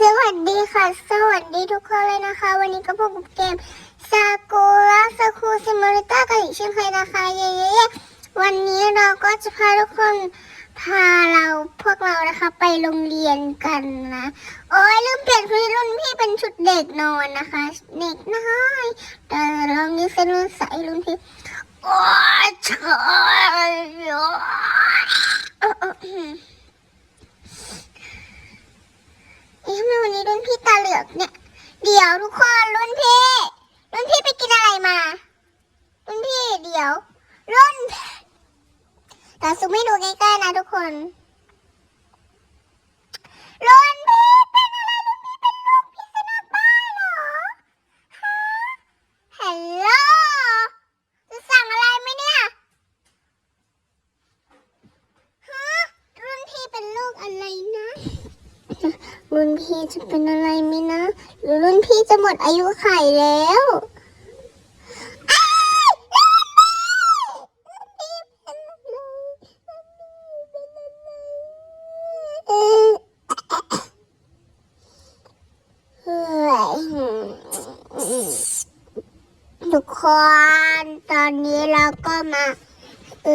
สวัสดีค่ะ สวัสดีทุกคนเลยนะคะ วันนี้ก็พบกับเกมซากุระสคูซิมูริต้ากันอีกเช่นเคยนะคะเย้ๆวันนี้เราก็จะพาทุกคนพาเราพวกเรานะคะไปโรงเรียนกันนะ โอ้ยลืมเปลี่ยนชุดรุ่นพี่เป็นชุดเด็กนอนนะคะ เด็กน้อยแต่ลองนี้เป็นรุ่นใสรุ่นพี่โอ้ยเฉย เอ๊ะทำไมวันนี้รุ่นพี่ตาเหลือกเนี่ย เดี๋ยวทุกคนรุ่นพี่ รุ่นพี่ไปกินอะไรมา รุ่นพี่เดี๋ยว รุ่นแต่ซูมให้ดูใกล้ๆนะทุกคน รุ่นพี่จะเป็นอะไรไหมนะ หรือรุ่นพี่จะหมดอายุไขแล้วอ้ายรุ่นพี่รุ่นพี่เป็นอะไรรุ่นพี่เป็นอะไรเออเฮ้ยทุกคนตอนนี้เราก็มา เอ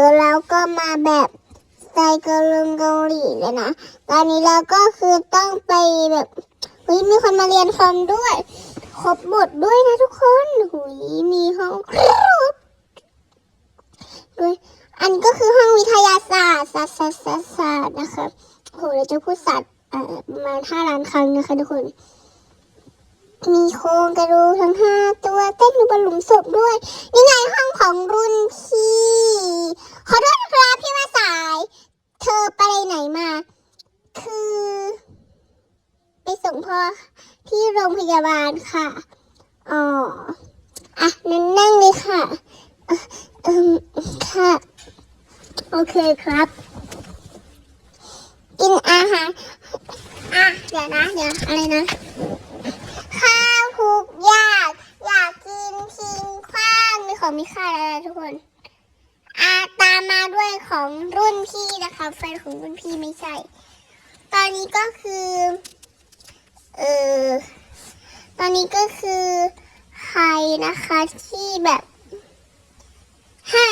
อเราก็มาแบบ ใส่เกาหลีเกาหลีเลยนะ ตอนนี้เราก็คือต้องไปแบบเฮ้ยมีคนมาเรียนคอมด้วย ครบหมดด้วยนะทุกคนหุยมีห้องครบด้วยอันก็คือห้องวิทยาศาสตร์ศาสตร์ศาสตร์ศาสตร์นะคะโหเราจะพูดศาสตร์ประมาณห้าล้านครั้งนะคะทุกคน มีโครงกระดูกทั้งห้าตัวเต้นอยู่บนหลุมศพด้วย นี่ไงห้องของรุ่นพี่ ขอโทษนะครับพี่มาสาย เธอไปไหนมา คือ ไปส่งพ่อที่โรงพยาบาลค่ะ อ๋อ อะ นั่นนั่งเลยค่ะเอืมค่ะ โอเคครับ กินอาหาร อะ เดี๋ยวนะ เดี๋ยวอะไรนะ ข้าวทุกอย่างอยากกินทิ้งขว้างมีของมีค่าแล้วนะทุกคนอาตามมาด้วยของรุ่นพี่นะคะแฟนของรุ่นพี่ไม่ใช่ ตอนนี้ก็คือเออตอนนี้ก็คือใครนะคะที่แบบแฮ่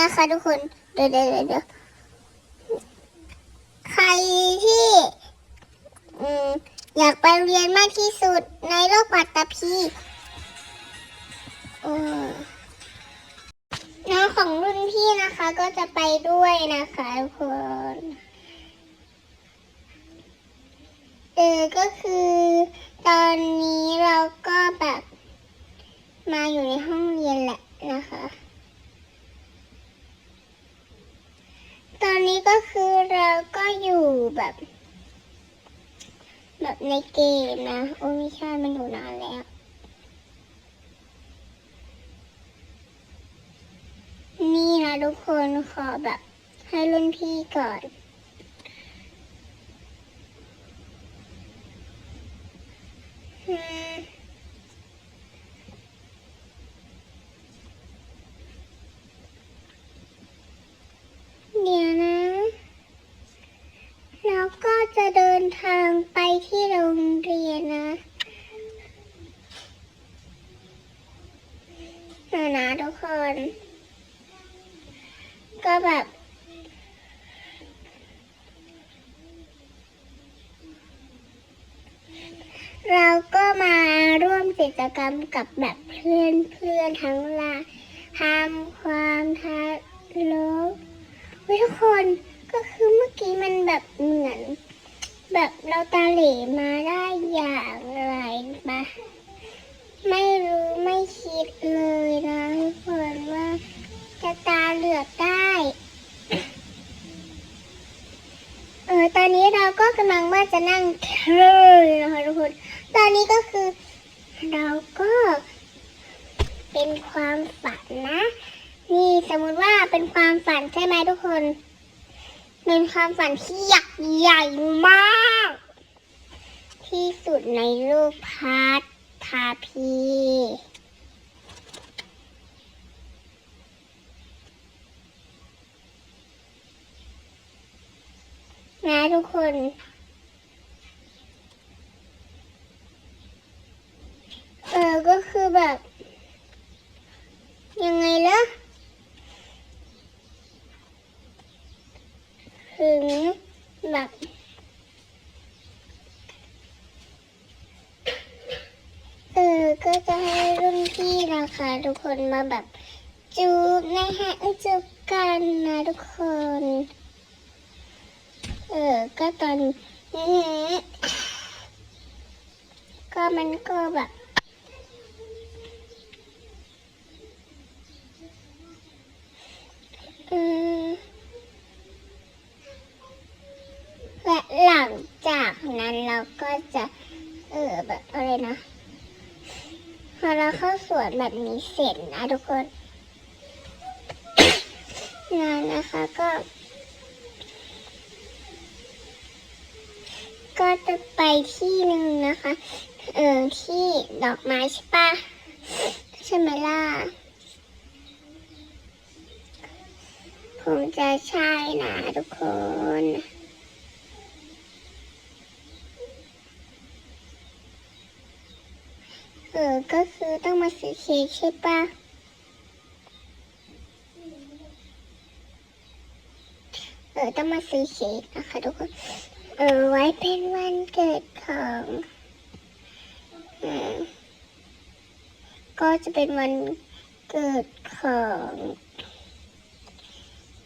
นะคะทุกคนเดี๋ยวเดี๋ยวเดี๋ยวเดี๋ยวใครที่อืม อยากไปเรียนมากที่สุดในโลกปัตตภีน้องของรุ่นพี่นะคะก็จะไปด้วยนะคะทุกคนเออก็คือตอนนี้เราก็แบบมาอยู่ในห้องเรียนแหละนะคะ ตอนนี้ก็คือเราก็อยู่แบบ แบบในเกมนะ โอ้ไม่ใช่มันอยู่นานแล้ว นี่นะทุกคนขอแบบให้รุ่นพี่ก่อน อืมเดี๋ยวนะ แล้วก็จะเดิ นทางไปที่โรงเรียนนะนะนะทุกคน ก็แบบ เราก็มาร่วมกิจกรรมกับแบบเพื่อนเพื่อนๆทั้งหลายทำความทะลุเฮ้ยทุกคนก็คือเมื่อกี้มันแบบเหมือน แบบเราตาเหลมาได้อย่างไรปะไม่รู้ไม่คิดเลยนะทุกคนว่าจะตาเหลือกได้ เออตอนนี้เราก็กำลังว่าจะนั่งเทรนนะคะทุกคน ตอนนี้ก็คือ เราก็เป็นความฝันนะ นี่สมมติว่าเป็นความฝันใช่ไหมทุกคน เป็นความฝันที่ใหญ่ใหญ่มาก ที่สุดในโลกพาร์ทพาพีนะทุกคนเออก็คือแบบ ยังไงล่ะ ถึงแบบเออก็จะให้รุ่นพี่นะคะ ทุกคนมาแบบจูบนะฮะเออจูบกันนะทุกคน เออก็ตอนนี้ก็มันก็แบบอืม และหลังจากนั้นเราก็จะเออแบบอะไรนะพอเราเข้าสวนแบบนี้เสร็จนะทุกคนงานนะคะก็ ก็จะไปที่หนึ่งนะคะ เออที่ดอกไม้ใช่ปะใช่ไหมล่ะคงจะใช่นะทุกคน เออ ก็คือต้องมาซื้อเค้กใช่ปะเออ ต้องมาซื้อเค้กนะคะทุกคน เออ ไว้เป็นวันเกิดของอก็จะเป็นวันเกิดของ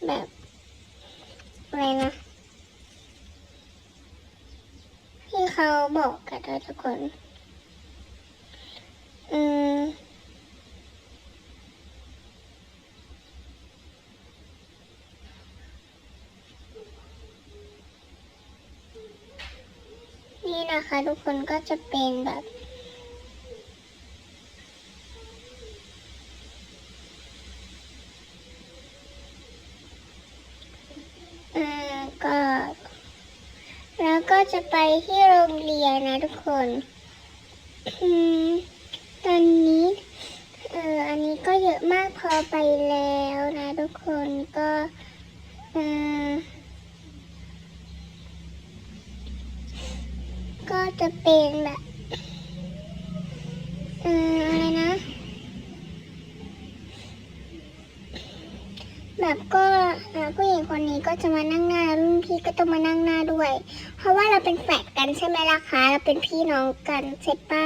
แบบอะไรนะที่เขาบอกกันทุกคน อืมนี่นะคะทุกคนก็จะเป็นแบบอืมก็แล้วก็จะไปที่โรงเรียนนะทุกคน อืมตอนนี้เอออันนี้ก็เยอะมากพอไปแล้วนะทุกคนก็เออก็จะเป็นแบบเอออะไรนะ แบบก็ผู้หญิงคนนี้ก็จะมานั่งหน้ารุ่นพี่ก็ต้องมานั่งหน้าด้วย เพราะว่าเราเป็นแฝดกันใช่ไหมล่ะคะเราเป็นพี่น้องกันเสร็จปะ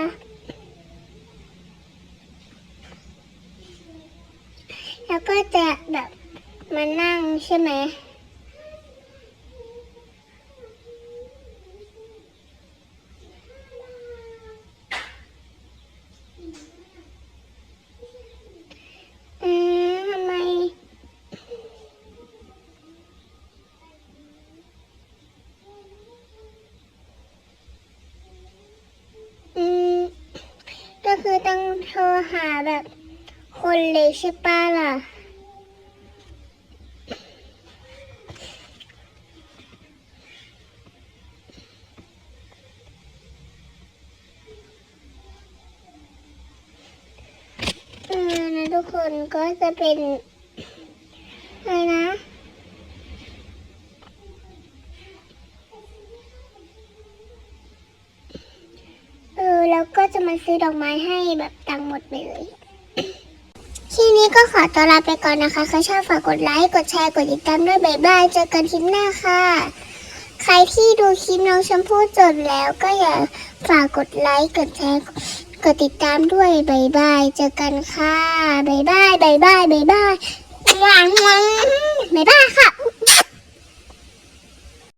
แล้วก็จะแบบมานั่งใช่ไหมอืมทำไมอืมก็คือต้องโทรหาแบบ คนเลยใช่ป้ะล่ะ เออนะทุกคนก็จะเป็นอะไรนะเออแล้วก็จะมาซื้อดอกไม้ให้แบบตังหมดไปเลย ทีนี้ก็ขอตัวลาไปก่อนนะคะใครชอบฝากกดไลค์ กดแชร์ กดติดตามด้วยบ๊ายบาย เจอกันคลิปหน้าค่ะ ใครที่ดูคลิปน้องชมพู่จบแล้วก็อย่าฝากกดไลค์ กดแชร์ กดติดตามด้วยบ๊ายบาย เจอกันค่ะบ๊ายบายบ๊ายบายบ๊ายบายบ๊ายบายค่ะ